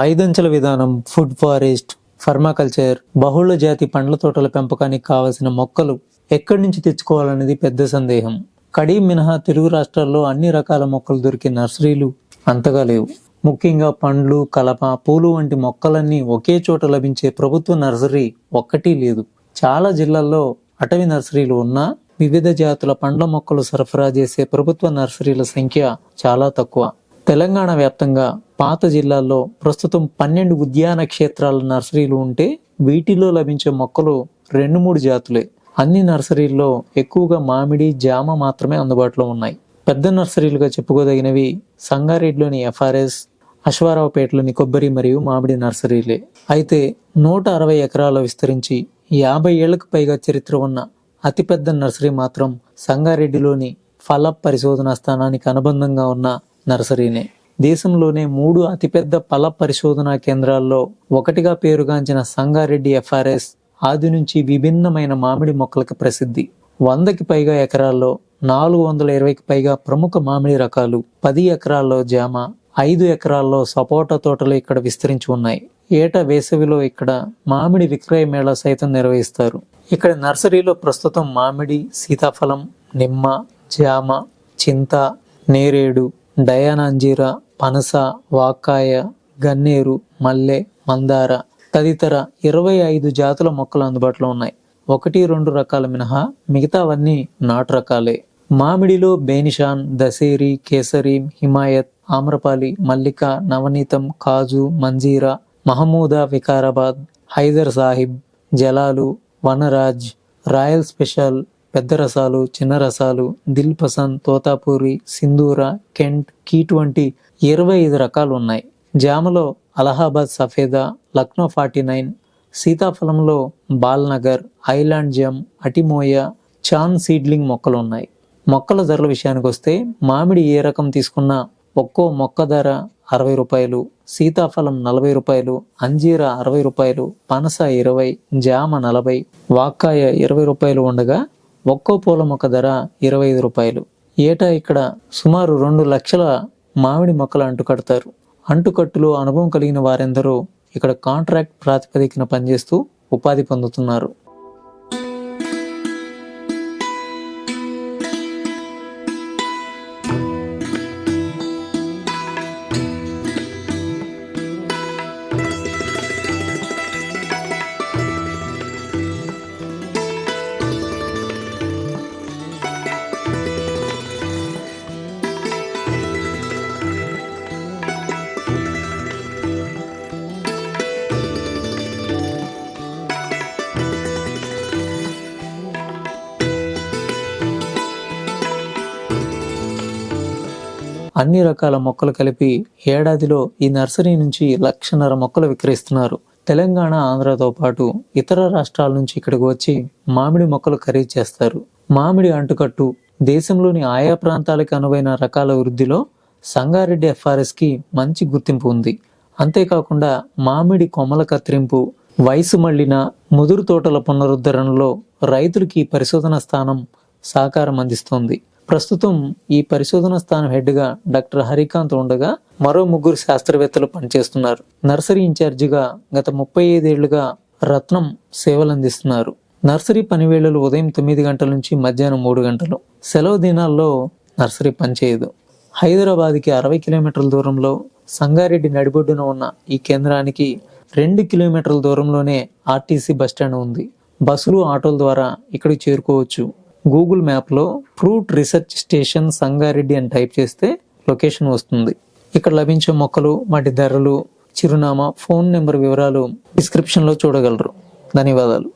ఐదంచెల విధానం food forest ఫర్మాకల్చర్ బహుళ జాతి పండ్ల తోటల పెంపకానికి కావలసిన మొక్కలు ఎక్కడి నుంచి తెచ్చుకోవాలనేది పెద్ద సందేహం. కడీ మినహా తెలుగు రాష్ట్రాల్లో అన్ని రకాల మొక్కలు దొరికే నర్సరీలు అంతగా లేవు. ముఖ్యంగా పండ్లు కలప పూలు వంటి మొక్కలన్నీ ఒకే చోట లభించే ప్రభుత్వ నర్సరీ ఒక్కటి లేదు. చాలా జిల్లాల్లో అటవీ నర్సరీలు ఉన్నా వివిధ జాతుల పండ్ల మొక్కలు సరఫరా చేసే ప్రభుత్వ నర్సరీల సంఖ్య చాలా తక్కువ. తెలంగాణ వ్యాప్తంగా పాత జిల్లాల్లో ప్రస్తుతం పన్నెండు ఉద్యాన క్షేత్రాల నర్సరీలు ఉంటే వీటిలో లభించే మొక్కలు రెండు మూడు జాతులే. అన్ని నర్సరీల్లో ఎక్కువగా మామిడి జామ మాత్రమే అందుబాటులో ఉన్నాయి. పెద్ద నర్సరీలుగా చెప్పుకోదగినవి సంగారెడ్డిలోని ఎఫ్ఆర్ఎస్ అశ్వారావుపేటలోని కొబ్బరి మరియు మామిడి నర్సరీలే. అయితే నూట అరవై ఎకరాలు విస్తరించి యాభై ఏళ్ళకు పైగా చరిత్ర ఉన్న అతిపెద్ద నర్సరీ మాత్రం సంగారెడ్డిలోని ఫల పరిశోధనా స్థానానికి అనుబంధంగా ఉన్న నర్సరీనే. దేశంలోనే మూడు అతిపెద్ద పల పరిశోధనా కేంద్రాల్లో ఒకటిగా పేరుగాంచిన సంగారెడ్డి ఎఫ్ఆర్ఎస్ ఆది నుంచి విభిన్నమైన మామిడి మొక్కలకు ప్రసిద్ధి. వందకి పైగా ఎకరాల్లో నాలుగు వందల ఇరవైకి పైగా ప్రముఖ మామిడి రకాలు పది ఎకరాల్లో జామ ఐదు ఎకరాల్లో సపోటా తోటలు ఇక్కడ విస్తరించి ఉన్నాయి. ఏటా వేసవిలో ఇక్కడ మామిడి విక్రయ మేళా సైతం నిర్వహిస్తారు. ఇక్కడ నర్సరీలో ప్రస్తుతం మామిడి సీతాఫలం నిమ్మ జామ చింత నేరేడు డయానాంజీరా పనస వాక్కాయ గన్నేరు మల్లె మందార తదితర ఇరవై ఐదు జాతుల మొక్కలు అందుబాటులో ఉన్నాయి. ఒకటి రెండు రకాల మినహా మిగతావన్నీ నాటు రకాలే. మామిడిలో బేనిషాన్ దసేరి కేసరి హిమాయత్ ఆమ్రపాలి మల్లిక నవనీతం కాజు మంజీరా మహమూదా వికారాబాద్ హైదర్ సాహిబ్ జలాలు వనరాజ్ రాయల్ స్పెషల్ పెద్ద రసాలు చిన్న రసాలు దిల్ పసంద్ తోతాపూరి సింధూర కెంట్ కీట్ వంటి ఇరవై ఐదు రకాలు ఉన్నాయి. జామలో అలహాబాద్ సఫేదా లక్నో ఫార్టీ నైన్ సీతాఫలంలో బాల్నగర్ ఐలాండ్ జమ్ అటిమోయ చాన్ సీడ్లింగ్ మొక్కలు ఉన్నాయి. మొక్కల ధరల విషయానికి వస్తే మామిడి ఏ రకం తీసుకున్నా ఒక్కో మొక్క ధర అరవై రూపాయలు సీతాఫలం నలభై రూపాయలు అంజీర అరవై రూపాయలు పనస ఇరవై జామ నలభై వాక్కాయ ఇరవై రూపాయలు ఉండగా ఒక్కో పూల మొక్క ధర ఇరవై ఐదు రూపాయలు. ఏటా ఇక్కడ సుమారు రెండు లక్షల మామిడి మొక్కలు అంటుకడతారు. అంటుకట్టులో అనుభవం కలిగిన వారెందరూ ఇక్కడ కాంట్రాక్ట్ ప్రాతిపదికన పనిచేస్తూ ఉపాధి పొందుతున్నారు. అన్ని రకాల మొక్కలు కలిపి ఏడాదిలో ఈ నర్సరీ నుంచి లక్షన్నర మొక్కలు విక్రయిస్తున్నారు. తెలంగాణ ఆంధ్రతో పాటు ఇతర రాష్ట్రాల నుంచి ఇక్కడికి వచ్చి మామిడి మొక్కలు ఖరీదు చేస్తారు. మామిడి అంటుకట్టు దేశంలోని ఆయా ప్రాంతాలకు అనువైన రకాల వృద్ధిలో సంగారెడ్డి ఎఫ్ఆర్ఎస్కి మంచి గుర్తింపు ఉంది. అంతేకాకుండా మామిడి కొమ్మల కత్తిరింపు వయసు మళ్ళిన ముదురు తోటల పునరుద్ధరణలో రైతులకి పరిశోధన స్థానం సహకారం అందిస్తోంది. ప్రస్తుతం ఈ పరిశోధన స్థానం హెడ్గా డాక్టర్ హరికాంత్ ఉండగా మరో ముగ్గురు శాస్త్రవేత్తలు పనిచేస్తున్నారు. నర్సరీ ఇన్ఛార్జిగా గత ముప్పై ఐదేళ్ళుగా రత్నం సేవలు అందిస్తున్నారు నర్సరీ పనివేళలు ఉదయం తొమ్మిది గంటల నుంచి మధ్యాహ్నం మూడు గంటలు. సెలవు దినాల్లో నర్సరీ పనిచేయదు. హైదరాబాద్కి అరవై కిలోమీటర్ల దూరంలో సంగారెడ్డి నడిబొడ్డున ఉన్న ఈ కేంద్రానికి రెండు కిలోమీటర్ల దూరంలోనే ఆర్టీసీ బస్టాండ్ ఉంది. బస్సులు ఆటోల ద్వారా ఇక్కడికి చేరుకోవచ్చు. గూగుల్ మ్యాప్లో ఫ్రూట్ రీసెర్చ్ స్టేషన్ సంగారెడ్డి అని టైప్ చేస్తే లొకేషన్ వస్తుంది. ఇక్కడ లభించే మొక్కలు వాటి ధరలు చిరునామా ఫోన్ నెంబర్ వివరాలు డిస్క్రిప్షన్లో చూడగలరు. ధన్యవాదాలు.